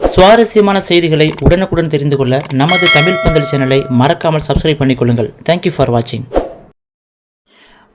சுவாரஸ்யமான செய்திகளை உடனுக்குடன் தெரிந்து கொள்ள நமது தமிழ் பந்தல் சேனலை மறக்காமல் சப்ஸ்கிரைப் பண்ணிக்கொள்ளுங்கள். தேங்க்யூ ஃபார் வாட்சிங்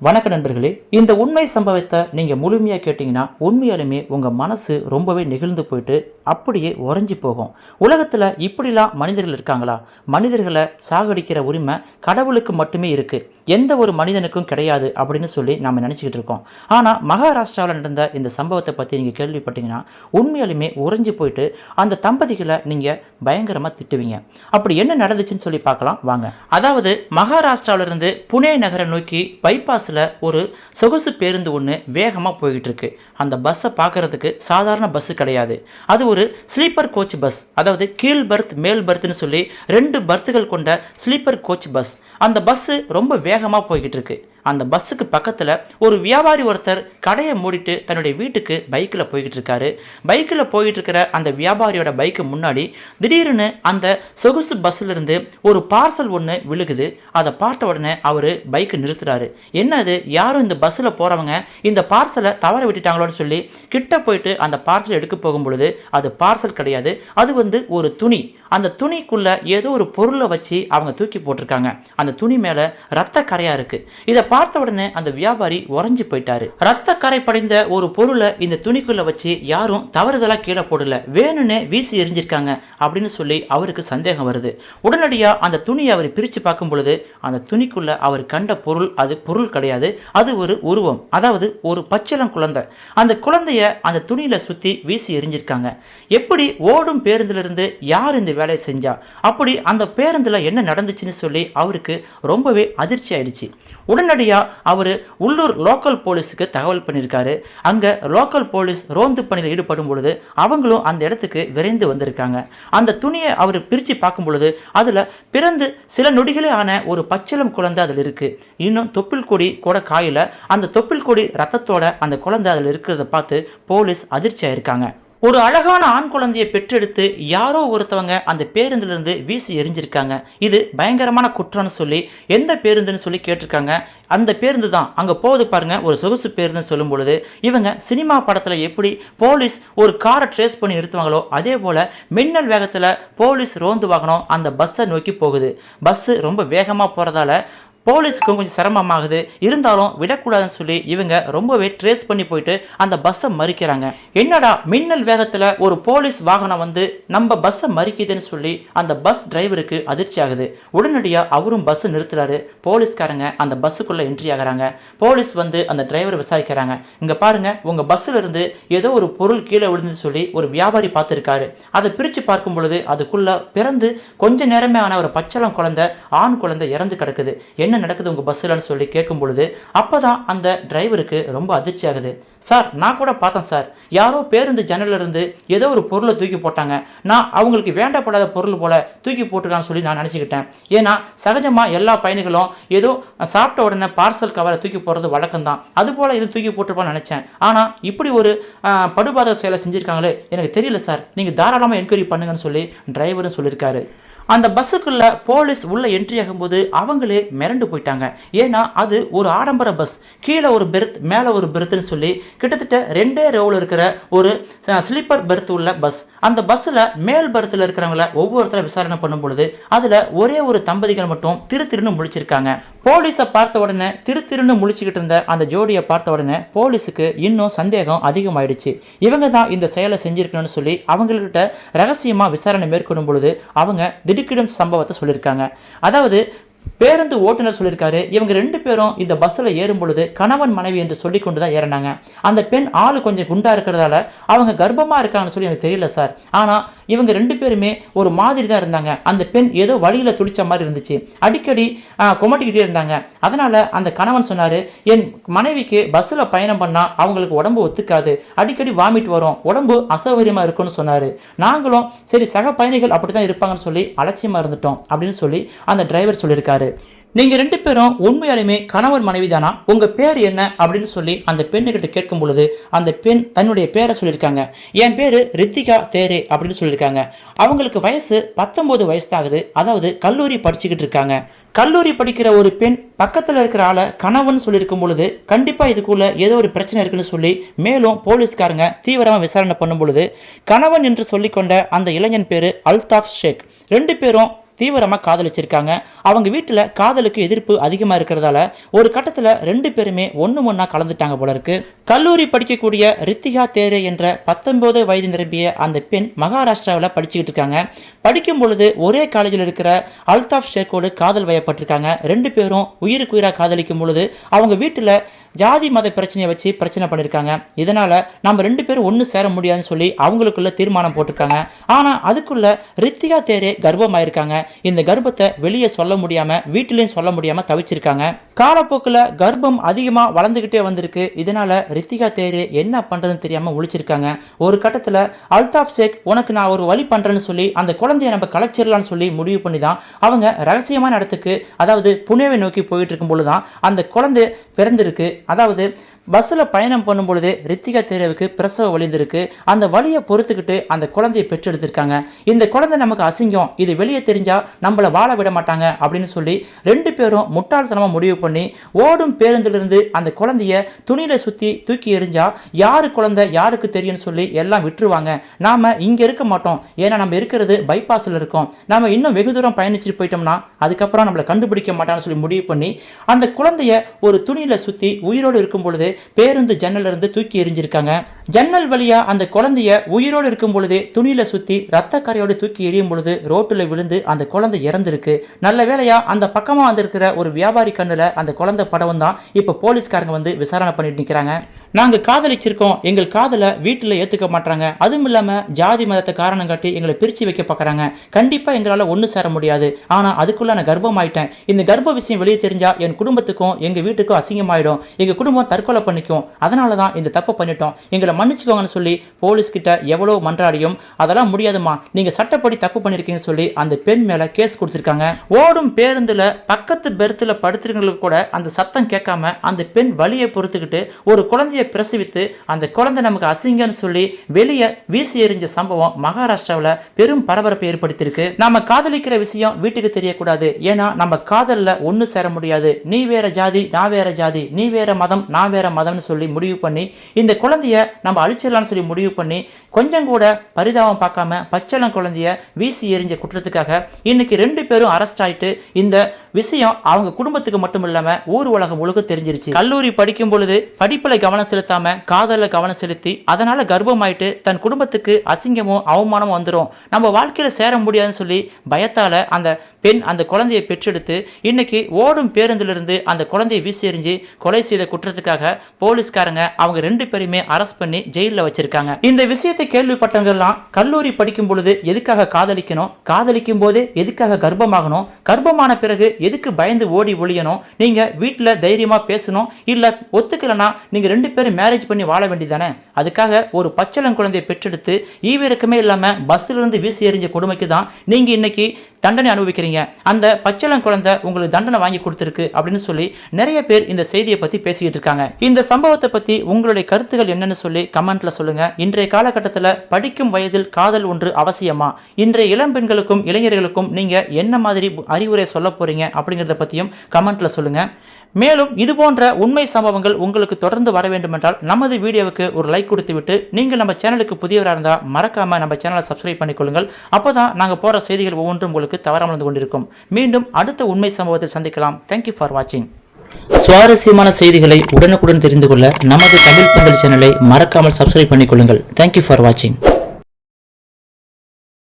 வணக்க நண்பர்களே இந்த உண்மை சம்பவத்தை நீங்கள் முழுமையாக கேட்டிங்கன்னா உண்மையாலுமே உங்கள் மனசு ரொம்பவே நெகிழ்ந்து போயிட்டு அப்படியே உறைஞ்சி போகும். உலகத்தில் இப்படிலாம் மனிதர்கள் இருக்காங்களா? மனிதர்களை சாகடிக்கிற உரிமை கடவுளுக்கு மட்டுமே இருக்குது எந்த ஒரு மனிதனுக்கும் கிடையாது அப்படின்னு சொல்லி நாம் நினச்சிக்கிட்டு இருக்கோம். ஆனால் மகாராஷ்டிராவில் நடந்த இந்த சம்பவத்தை பற்றி நீங்கள் கேள்விப்பட்டீங்கன்னா உண்மையாலுமே உறைஞ்சி போயிட்டு அந்த தம்பதிகளை நீங்கள் பயங்கரமாக திட்டுவீங்க. அப்படி என்ன நடந்துச்சுன்னு சொல்லி பார்க்கலாம். வாங்க. அதாவது மகாராஷ்டிராவிலிருந்து புனே நகரை நோக்கி பைபாஸில் ஒரு சொகுசு பேருந்து ஒன்று வேகமாக போய்கிட்டு இருக்கு. அந்த பஸ்ஸை பார்க்கறதுக்கு சாதாரண பஸ்ஸு கிடையாது. அது ஒரு ஸ்லீப்பர் கோச் பஸ் அதாவது கீழ் பர்த் மேல் பர்த்னு சொல்லி ரெண்டு பர்த்துகள் கொண்ட ஸ்லீப்பர் கோச் பஸ் அந்த பஸ்ஸு ரொம்ப வேகமாக போய்கிட்டு இருக்கு. அந்த பஸ்ஸுக்கு பக்கத்தில் ஒரு வியாபாரி ஒருத்தர் கடையை மூடிட்டு தன்னுடைய வீட்டுக்கு பைக்கில் போய்கிட்டு இருக்காரு. பைக்கில் போய்கிட்டு இருக்கிற அந்த வியாபாரியோட பைக்கு முன்னாடி திடீர்னு அந்த சொகுசு பஸ்ஸிலிருந்து ஒரு பார்சல் ஒன்று விழுகுது. அதை பார்த்த உடனே அவர் பைக்கு நிறுத்துறாரு. என்னது யாரும் இந்த பஸ்ஸில் போகிறவங்க இந்த பார்சலை தவற விட்டுட்டாங்களோன்னு சொல்லி கிட்ட போயிட்டு அந்த பார்சல் எடுக்க போகும் பொழுது அது பார்சல் கிடையாது. அது வந்து ஒரு துணி. அந்த துணிக்குள்ளே ஏதோ ஒரு பொருளை வச்சு அவங்க தூக்கி போட்டிருக்காங்க. அந்த துணி மேலே ரத்த கரையாக இருக்குது இதை பார்த்த உடனே அந்த வியாபாரி உறைஞ்சி போயிட்டாரு. ரத்த கரை படைந்த ஒரு பொருளை இந்த துணிக்குள்ளே வச்சு யாரும் தவறுதலாக கீழே போடல. வேணும்னே வீசி எரிஞ்சிருக்காங்க அப்படின்னு சொல்லி அவருக்கு சந்தேகம் வருது. உடனடியாக அந்த துணியை அவர் பிரித்து பார்க்கும் பொழுது அந்த துணிக்குள்ளே அவர் கண்ட பொருள் அது பொருள் கிடையாது. அது ஒரு உருவம் அதாவது ஒரு பச்சிளம் குழந்தை. அந்த குழந்தைய அந்த துணியில் சுற்றி வீசி எரிஞ்சிருக்காங்க. எப்படி ஓடும் பேருந்திலிருந்து யார் இந்த வேலையை செஞ்சா. அப்படி அந்த பேருந்தில் என்ன நடந்துச்சுன்னு சொல்லி அவருக்கு ரொம்பவே அதிர்ச்சி ஆயிடுச்சு. உடனடியாக அவர் உள்ளூர் லோக்கல் போலீஸுக்கு தகவல் பண்ணியிருக்காரு அங்கே லோக்கல் போலீஸ் ரோந்து பணியில் ஈடுபடும் பொழுது அவங்களும் அந்த இடத்துக்கு விரைந்து வந்திருக்காங்க. அந்த துணியை அவர் பிரித்து பார்க்கும் பொழுது அதில் பிறந்து சில நொடிகளே ஆன ஒரு பச்சிளம் குழந்தை அதில் இருக்குது இன்னும் தொப்பில் கொடி கூட காயில். அந்த தொப்பில் கொடி ரத்தத்தோட அந்த குழந்தை அதில் இருக்கிறத பார்த்து போலீஸ் அதிர்ச்சி இருக்காங்க ஒரு அழகான ஆண் குழந்தையை பெற்றெடுத்து யாரோ ஒருத்தவங்க அந்த பேருந்திலிருந்து வீசி எரிஞ்சிருக்காங்க. இது பயங்கரமான குற்றம்னு சொல்லி எந்த பேருந்துன்னு சொல்லி கேட்டிருக்காங்க. அந்த பேருந்து தான் அங்கே போகுது பாருங்க ஒரு சொகுசு பேருந்துன்னு சொல்லும் பொழுது இவங்க சினிமா படத்தில் எப்படி போலீஸ் ஒரு காரை ட்ரேஸ் பண்ணி நிறுத்துவாங்களோ அதே போல் மின்னல் வேகத்தில் போலீஸ் ரோந்து வாகனம் அந்த பஸ்ஸை நோக்கி போகுது. பஸ்ஸு ரொம்ப வேகமாக போகிறதால போலீஸுக்கும் கொஞ்சம் சிரமமாகுது. இருந்தாலும் விடக்கூடாதுன்னு சொல்லி இவங்க ரொம்பவே ட்ரேஸ் பண்ணி போயிட்டு அந்த பஸ்ஸை மறிக்கிறாங்க. என்னடா மின்னல் வேகத்தில் ஒரு போலீஸ் வாகனம் வந்து நம்ம பஸ்ஸை மறிக்குதுன்னு சொல்லி அந்த பஸ் டிரைவருக்கு அதிர்ச்சி ஆகுது. உடனடியாக அவரும் பஸ் நிறுத்துறாரு. போலீஸ்காரங்க அந்த பஸ்ஸுக்குள்ளே என்ட்ரி ஆகிறாங்க. போலீஸ் வந்து அந்த டிரைவரை விசாரிக்கிறாங்க. இங்கே பாருங்க உங்கள் பஸ்ஸில் இருந்து ஏதோ ஒரு பொருள் கீழே விழுந்துன்னு சொல்லி ஒரு வியாபாரி பார்த்துருக்காரு. அதை பிரித்து பார்க்கும் பொழுது அதுக்குள்ளே பிறந்து கொஞ்ச நேரமே ஆன ஒரு பச்சளம் குழந்தை ஆண் குழந்தை இறந்து கிடக்குது. என்ன நடக்குது உங்கள் பஸ்ஸில்னு சொல்லி கேட்கும் பொழுது அப்போ தான் அந்த டிரைவருக்கு ரொம்ப அதிர்ச்சி ஆகுது. சார் நான் கூட பார்த்தேன் சார். யாரோ பேருந்து ஜன்னல்ல இருந்து ஏதோ ஒரு பொருளை தூக்கி போட்டாங்க. நான் அவங்களுக்கு வேண்டப்படாத பொருள் போல் தூக்கி போட்டுக்கலான்னு சொல்லி நான் நினச்சிக்கிட்டேன். ஏன்னா சகஜமாக எல்லா பயணிகளும் ஏதோ சாப்பிட்ட உடனே பார்சல் கவரை தூக்கி போடுறது வழக்கம்தான். அதுபோல் இது தூக்கி போட்டுருப்பான்னு நினச்சேன். ஆனால் இப்படி ஒரு படுபாத செயலை செஞ்சுருக்காங்களே எனக்கு தெரியல சார். நீங்கள் தாராளமாக என்கொயரி பண்ணுங்கன்னு சொல்லி டிரைவரும் சொல்லியிருக்காரு. அந்த பஸ்ஸுக்குள்ள போலீஸ் உள்ள என்ட்ரி ஆகும்போது அவங்களே மிரண்டு போயிட்டாங்க. ஏன்னா அது ஒரு ஆடம்பர பஸ். கீழே ஒரு பெர்த் மேலே ஒரு பெர்த்னு சொல்லி கிட்டத்தட்ட ரெண்டே ரோவில் இருக்கிற ஒரு ஸ்லீப்பர் பெர்த் உள்ள பஸ். அந்த பஸ்ஸில் மேல் பெர்த்தில் இருக்கிறவங்கள ஒவ்வொருத்தரும் விசாரணை பண்ணும் பொழுது அதில் ஒரே ஒரு தம்பதிகள் மட்டும் திரு திருன்னு முழிச்சிருக்காங்க. போலீஸை பார்த்த உடனே திரு திருன்னு முழிச்சுக்கிட்டு இருந்த அந்த ஜோடியை பார்த்த உடனே போலீஸுக்கு இன்னும் சந்தேகம் அதிகமாயிடுச்சு. இவங்க தான் இந்த செயலை செஞ்சிருக்கணும்னு சொல்லி அவங்கள்கிட்ட ரகசியமாக விசாரணை மேற்கொள்ளும் பொழுது அவங்க திடுக்கிடும் சம்பவத்தை சொல்லியிருக்காங்க. அதாவது பேருந்து ஓட்டுநர் சொல்லியிருக்காரு இவங்க ரெண்டு பேரும் இந்த பஸ்ஸில் ஏறும் பொழுது கணவன் மனைவி என்று சொல்லி கொண்டு தான் ஏறினாங்க. அந்த பெண் ஆள் கொஞ்சம் குண்டா இருக்கிறதால அவங்க கர்ப்பமாக இருக்காங்கன்னு சொல்லி எனக்கு தெரியல சார். ஆனால் இவங்க ரெண்டு பேருமே ஒரு மாதிரி தான் இருந்தாங்க. அந்த பெண் ஏதோ வழியில் துடிச்ச மாதிரி இருந்துச்சு. அடிக்கடி குமட்டிக்கிட்டே இருந்தாங்க. அதனால் அந்த கணவன் சொன்னார் என் மனைவிக்கு பஸ்ஸில் பயணம் பண்ணால் அவங்களுக்கு உடம்பு ஒத்துக்காது. அடிக்கடி வாமிட் வரும். உடம்பு அசௌகரியமாக இருக்கும்னு சொன்னார். நாங்களும் சரி சக பயணிகள் அப்படி தான் இருப்பாங்கன்னு சொல்லி அலட்சியமாக இருந்துட்டோம். அப்படின்னு சொல்லி அந்த டிரைவர் சொல்லியிருக்காரு. நீங்க ரெண்டு பேரும் உண்மையாலுமே கணவன் மனைவி தானா உங்க பேர் என்ன? அப்படின்னு சொல்லி அந்த பெண்ணுகிட்ட கேட்கும் பொழுது அந்த பெண் தன்னுடைய பேரை சொல்லியிருக்காங்க. என் பேரு ரித்திகா தேரே அப்படின்னு சொல்லியிருக்காங்க. அவங்களுக்கு வயசு பத்தொன்பது வயசு ஆகுது அதாவது கல்லூரி படிச்சுக்கிட்டு இருக்காங்க. கல்லூரி படிக்கிற ஒரு பெண் பக்கத்தில் இருக்கிற ஆளை கணவன் சொல்லியிருக்கும் பொழுது கண்டிப்பாக இதுக்குள்ள ஏதோ ஒரு பிரச்சனை இருக்குன்னு சொல்லி மேலும் போலீஸ்காரங்க தீவிரமாக விசாரணை பண்ணும் பொழுது கணவன் என்று சொல்லிக்கொண்ட அந்த இளைஞன் பேர் அல்தாஃப் ஷேக். ரெண்டு பேரும் தீவிரமாக காதலிச்சிருக்காங்க. அவங்க வீட்டில் காதலுக்கு எதிர்ப்பு அதிகமாக இருக்கிறதால ஒரு கட்டத்தில் ரெண்டு பேருமே ஒன்று ஒன்றா கலந்துட்டாங்க போல இருக்கு. கல்லூரி படிக்கக்கூடிய ரித்திகா தேரே என்ற பத்தொன்பது வயது நிரம்பிய அந்த பெண் மகாராஷ்டிராவில் படிச்சுக்கிட்டு இருக்காங்க. படிக்கும் பொழுது ஒரே காலேஜில் இருக்கிற அல்தாஃப் ஷேக்கோடு காதல் வயப்பட்டிருக்காங்க. ரெண்டு பேரும் உயிருக்கு உயிராக காதலிக்கும் பொழுது அவங்க வீட்டில் ஜாதி மத பிரச்சனையை வச்சு பிரச்சனை பண்ணியிருக்காங்க இதனால் நம்ம ரெண்டு பேரும் ஒன்று சேர முடியாதுன்னு சொல்லி அவங்களுக்குள்ள தீர்மானம் போட்டிருக்காங்க. ஆனால் அதுக்குள்ள ரித்திகா தேரே கர்ப்பமாயிருக்காங்க இந்த கர்ப்பத்தை வெளியே சொல்ல முடியாமல் வீட்டிலையும் சொல்ல முடியாமல் தவிச்சிருக்காங்க. காலப்போக்கில் கர்ப்பம் அதிகமாக வளர்ந்துக்கிட்டே வந்திருக்கு. இதனால் ரித்திகா தேர் என்ன பண்ணுறதுன்னு தெரியாமல் ஒழிச்சிருக்காங்க ஒரு கட்டத்தில் அல்தாஃப் ஷேக் உனக்கு நான் ஒரு வழி பண்ணுறேன்னு சொல்லி அந்த குழந்தைய நம்ம கலைச்சிடலான்னு சொல்லி முடிவு பண்ணி தான் அவங்க ரகசியமான இடத்துக்கு அதாவது புனேவை நோக்கி போயிட்டு இருக்கும் பொழுது தான் அந்த குழந்தை பிறந்திருக்கு. அதாவது பஸ்ஸில் பயணம் பண்ணும் பொழுது ரித்திகா தேரவுக்கு பிரசவ வலிந்திருக்கு அந்த வலியை பொறுத்துக்கிட்டு அந்த குழந்தையை பெற்றெடுத்திருக்காங்க. இந்த குழந்தை நமக்கு அசிங்கம். இது வெளியே தெரிஞ்சால் நம்மளை வாழ விட மாட்டாங்க அப்படின்னு சொல்லி ரெண்டு பேரும் முட்டாள்தனமாக முடிவு பண்ணி ஓடும் பேருந்திலிருந்து அந்த குழந்தைய துணியில் சுற்றி தூக்கி எறிஞ்சால் யாரு குழந்தை யாருக்கு தெரியும்னு சொல்லி எல்லாம் விட்டுருவாங்க. நாம இங்கே இருக்க மாட்டோம். ஏன்னா நம்ம இருக்கிறது பைபாஸில் இருக்கோம். நாம் இன்னும் வெகு தூரம் பயணிச்சுட்டு போயிட்டோம்னா அதுக்கப்புறம் நம்மளை கண்டுபிடிக்க மாட்டான்னு சொல்லி முடிவு பண்ணி அந்த குழந்தைய ஒரு துணியில் சுற்றி உயிரோடு இருக்கும் பொழுது பேருந்து ஜன்னல்ல இருந்து தூக்கி எறிஞ்சிருக்காங்க. ஜன்னல் வழியா அந்த குழந்தைய உயிரோடு இருக்கும் பொழுதே துணியில சுத்தி ரத்த கரையோடு தூக்கி எறியும் பொழுது ரோட்டில் விழுந்து அந்த குழந்தை இறந்திருக்கு. நல்ல வேலையா அந்த பக்கமா வந்திருக்கிற ஒரு வியாபாரி கண்ணுல அந்த குழந்தை படவும் தான் இப்ப போலீஸ்காரங்க வந்து விசாரணை பண்ணிட்டு நிக்கிறாங்க. நாங்க காதலிச்சிருக்கோம். எங்கள் காதலை வீட்டில் ஏத்துக்க மாட்டாங்க அதுவும் இல்லாம ஜாதி மதத்தை காரணம் காட்டி எங்களை பிரிச்சு வைக்க பார்க்குறாங்க கண்டிப்பா எங்களால ஒன்று சேர முடியாது. ஆனா அதுக்குள்ள நான் கர்ப்பம் ஆயிட்டேன் இந்த கர்ப்ப விஷயம் வெளியே தெரிஞ்சா என் குடும்பத்துக்கும் எங்க வீட்டுக்கும் அசிங்கமாயிடும். எங்க குடும்பம் தற்கொலை பண்ணிக்கும். அதனால தான் இந்த தப்பை பண்ணிட்டோம். எங்களை மன்னிச்சுக்கோங்கன்னு சொல்லி போலீஸ் கிட்ட எவ்வளோ மன்றாடியும் அதெல்லாம் முடியாதுமா நீங்க சட்டப்படி தப்பு பண்ணிருக்கீங்கன்னு சொல்லி அந்த பெண் மேல கேஸ் கொடுத்துருக்காங்க. ஓடும் பேருந்துல பக்கத்து பெர்த்தில் படுத்துருங்களுக்கு கூட அந்த சத்தம் கேட்காம அந்த பெண் வலியை பொறுத்துக்கிட்டு ஒரு குழந்தைய பிரசவித்து அந்த குழந்தை நமக்கு அசிங்கம்னு சொல்லி வெளியே வீசி எறிஞ்ச சம்பவம் மகாராஷ்டிராவில் பெரும் பரபரப்பை ஏற்படுத்தியிருக்கு. நாம காதலிக்கிற விஷயம் வீட்டுக்கு தெரியக்கூடாது. ஏன்னா நம்ம காதலில் ஒன்று சேர முடியாது. நீ வேற ஜாதி நான் வேற ஜாதி நீ வேற மதம் நான் வேற மதம்னு சொல்லி முடிவு பண்ணி இந்த குழந்தைய நம்ம அழிச்சிடலாம்னு சொல்லி முடிவு பண்ணி கொஞ்சம் கூட பரிதாபம் பார்க்காம பச்சளம் குழந்தைய வீசி எறிஞ்ச குற்றத்துக்காக இன்னைக்கு ரெண்டு பேரும் அரெஸ்ட் ஆயிட்டு இந்த விஷயம் அவங்க குடும்பத்துக்கு மட்டும் இல்லாமல் ஊர் உலகம் முழுக்க தெரிஞ்சிருச்சு. கல்லூரி படிக்கும் பொழுது படிப்பில் கவனம் செலுத்தாம காதலில் கவனம் செலுத்தி அதனால கர்ப்பமாயிட்டு தன் குடும்பத்துக்கு அசிங்கமும் அவமானமும் வந்துடும் நம்ம வாழ்க்கையில சேர முடியாதுன்னு சொல்லி பயத்தால அந்த பெண் அந்த குழந்தையை பெற்றெடுத்து இன்னைக்கு ஓடும் பேருந்திலிருந்து அந்த குழந்தையை வீசி எறிஞ்சு கொலை செய்த குற்றத்துக்காக போலீஸ்காரங்க அவங்க ரெண்டு பேருமே அரெஸ்ட் பண்ணி ஜெயிலில் வச்சிருக்காங்க. இந்த விஷயத்தை கேள்விப்பட்டவங்கெல்லாம் கல்லூரி படிக்கும் பொழுது எதுக்காக காதலிக்கணும்? காதலிக்கும் போது எதுக்காக கர்ப்பமாகணும்? கர்ப்பமான பிறகு எதுக்கு பயந்து ஓடி ஒழியணும்? நீங்க வீட்டில் தைரியமா பேசணும்? இல்லை ஒத்துக்கலைன்னா நீங்க ரெண்டு பேரும் மேரேஜ் பண்ணி வாழ வேண்டியதானே அதுக்காக ஒரு பச்சளம் குழந்தையை பெற்றெடுத்து ஈவிரக்கமே இல்லாமல் பஸ்ஸில் இருந்து வீசி எறிஞ்ச கொடுமைக்கு தான் நீங்கள் இன்னைக்கு தண்டனை அனுபவிக்கிறீங்க. அந்த பச்சளம் குழந்தை உங்களுக்கு தண்டனை வாங்கி கொடுத்துருக்கு அப்படின்னு சொல்லி நிறைய பேர் இந்த செய்தியை பத்தி பேசிக்கிட்டு இருக்காங்க. இந்த சம்பவத்தை பத்தி உங்களுடைய கருத்துகள் என்னன்னு சொல்லி கமெண்ட்ல சொல்லுங்க. இன்றைய காலகட்டத்தில் படிக்கும் வயதில் காதல் ஒன்று அவசியமா? இன்றைய இளம் பெண்களுக்கும் இளைஞர்களுக்கும் நீங்க என்ன மாதிரி அறிவுரை சொல்ல போறீங்க அப்படிங்கிறத பத்தியும் கமெண்ட்ல சொல்லுங்க. மேலும் இது போன்ற உண்மை சம்பவங்கள் உங்களுக்கு தொடர்ந்து வர வேண்டுமென்றால் நமது வீடியோவுக்கு ஒரு லைக் கொடுத்து விட்டு நீங்கள் நம்ம சேனலுக்கு புதியவராக இருந்தால் மறக்காமல் நம்ம சேனலை சப்ஸ்கிரைப் பண்ணிக்கொள்ளுங்கள். அப்போ தான் நாங்கள் போகிற செய்திகள் ஒவ்வொன்றும் உங்களுக்கு உங்களுக்கு தவறாமல் வந்து கொண்டிருக்கும். மீண்டும் அடுத்த உண்மை சம்பவத்தில் சந்திக்கலாம். தேங்க்யூ ஃபார் வாட்சிங் சுவாரஸ்யமான செய்திகளை உடனுக்குடன் தெரிந்து கொள்ள நமது தமிழ் பந்தல் சேனலை மறக்காமல் சப்ஸ்கிரைப் பண்ணிக்கொள்ளுங்கள். தேங்க்யூ ஃபார் வாட்சிங்